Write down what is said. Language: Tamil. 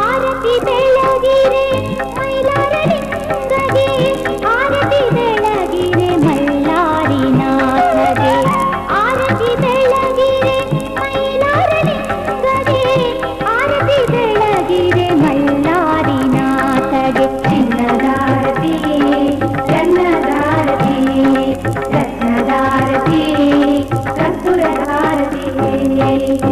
ஆரத்தி தேழுகிறேன் மயிலா yeah.